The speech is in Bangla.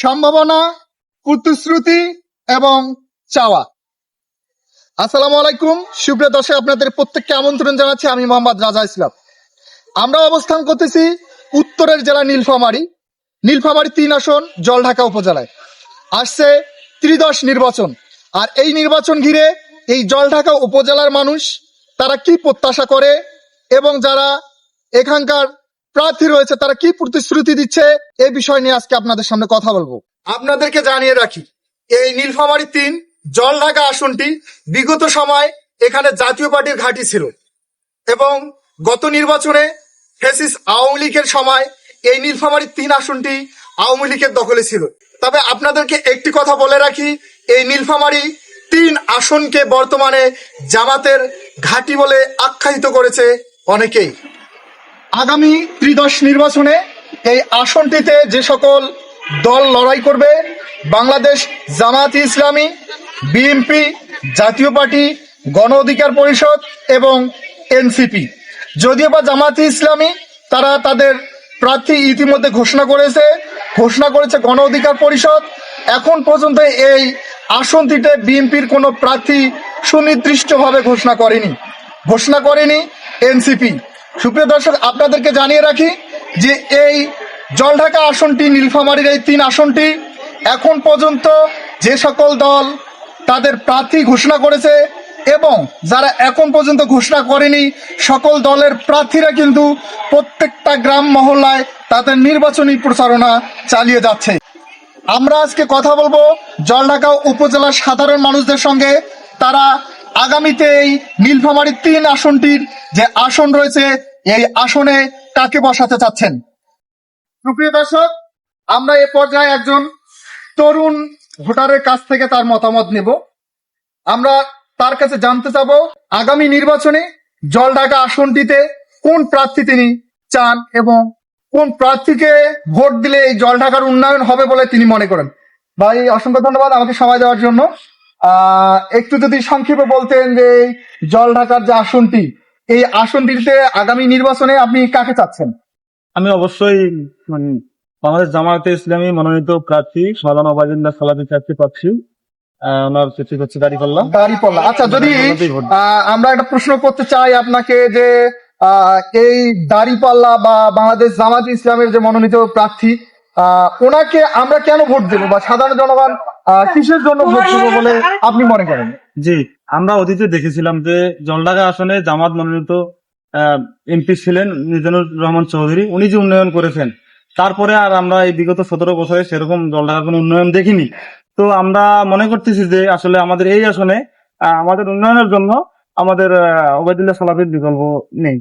সম্ভাবনা প্রতিশ্রুতি এবং চাওয়া। আসসালামু আলাইকুম। সুপ্রিয় দর্শক, আপনাদের প্রত্যেককে আমন্ত্রণ জানাচ্ছি। আমি মোহাম্মদ রাজা ইসলাম। আমরা অবস্থান করতেছি উত্তরের জেলা নীলফামারী। নীলফামারী তিন আসন, জলঢাকা উপজেলায়। আসছে ত্রিদশ নির্বাচন। আর এই নির্বাচন ঘিরে এই জলঢাকা উপজেলার মানুষ তারা কি প্রত্যাশা করে এবং যারা এখানকার প্রার্থী রয়েছে, তারা কি প্রতিশ্রুতি দিচ্ছে? এই বিষয় নিয়ে আজকে আপনাদের সামনে কথা বলব। আপনাদেরকে জানিয়ে রাখি, এই নীলফামারী তিন, জলঢাকা আসনটি বিগত সময় এখানে জাতীয় পার্টির ঘাঁটি ছিল এবং গত নির্বাচনে ফেসিস আওয়ামী লীগের সময় এই নীলফামারী তিন আসনটি আওয়ামী লীগের দখলে ছিল। তবে আপনাদেরকে একটি কথা বলে রাখি, এই নীলফামারী তিন আসনকে বর্তমানে জামাতের ঘাঁটি বলে আখ্যায়িত করেছে অনেকেই। আগামী ত্রিদশ নির্বাচনে এই আসনটিতে যে সকল দল লড়াই করবে, বাংলাদেশ জামাত ইসলামী বিএনপি জাতীয় পার্টি, গণ অধিকার পরিষদ এবং এনসিপি যদিও বা জামাত ইসলামী তারা তাদের প্রার্থী ইতিমধ্যে ঘোষণা করেছে ঘোষণা করেছে গণ অধিকার পরিষদ। এখন পর্যন্ত এই আসনটিতে বিএনপির কোনো প্রার্থী সুনির্দিষ্টভাবে ঘোষণা করেনি ঘোষণা করেনি এনসিপি সুপ্রিয় দর্শক, আপনাদেরকে জানিয়ে রাখি যে এই জলঢাকা আসনটি, নীলফামারীর এই তিন আসনটি এখন পর্যন্ত যে সকল দল তাদের প্রার্থী ঘোষণা করেছে এবং যারা এখন পর্যন্ত ঘোষণা করেনি, সকল দলের প্রার্থীরা কিন্তু প্রত্যেকটা গ্রাম মহল্লায় তাদের নির্বাচনী প্রচারণা চালিয়ে যাচ্ছে। আমরা আজকে কথা বলব জলঢাকা উপজেলার সাধারণ মানুষদের সঙ্গে। তারা আগামীতে এই নীলফামারী তিন আসনটির যে আসন রয়েছে, এই আসনে কাকে বসাতে চাচ্ছেন? সুপ্রিয় দর্শক, আমরা এ পর্যায়ে একজন তরুণ ভোটারের কাছ থেকে তার মতামত নেব। আমরা তার কাছে জানতে চাব আগামী নির্বাচনে জলঢাকা আসনটিতে কোন প্রার্থী তিনি চান এবং কোন প্রার্থীকে ভোট দিলে এই জলঢাকার উন্নয়ন হবে বলে তিনি মনে করেন? ভাই, অসংখ্য ধন্যবাদ আমাকে সময় দেওয়ার জন্য। একটু যদি সংক্ষেপে বলতেন যে জল ঢাকার যে আসনটি এই আসনটিতে আগামী নির্বাচনে আপনি কাকে চাচ্ছেন? আমি অবশ্যই মানে বাংলাদেশ জামায়াতে ইসলামী মনোনীত প্রার্থী মালানা ওবায়দুল্লাহ সালাদি চাকরি পাচ্ছি ওনার চিঠি হচ্ছে দাঁড়িপাল্লা। দাঁড়িপাল্লা। আচ্ছা যদি দাঁড়িপাল্লাতেই আহ, আমরা একটা প্রশ্ন করতে চাই আপনাকে যে আহ, এই দাঁড়িপাল্লা বা বাংলাদেশ জামাত ইসলামের যে মনোনীত প্রার্থী ওনাকে আমরা কেন ভোট দেবো বা সাধারণ জনগণ আহ, কিসের জন্য ভোট দেবো বলে আপনি মনে করেন? জি আমরা অতীতে দেখেছিলাম যে জলঢাকা আসনে জামাত মনোনীত এমপি ছিলেন মিজানুর রহমান চৌধুরী। উনি যে উন্নয়ন করেছেন তারপরে আর আমরা এই বিগত সতেরো বছরে সেরকম জলঢাকার কোনো উন্নয়ন দেখিনি। তো আমরা মনে করতেছি যে আসলে আমাদের এই আসনে আহ, আমাদের উন্নয়নের জন্য আমাদের আহ, ওবায়দুল্লাহ সালাফির বিকল্প নেই।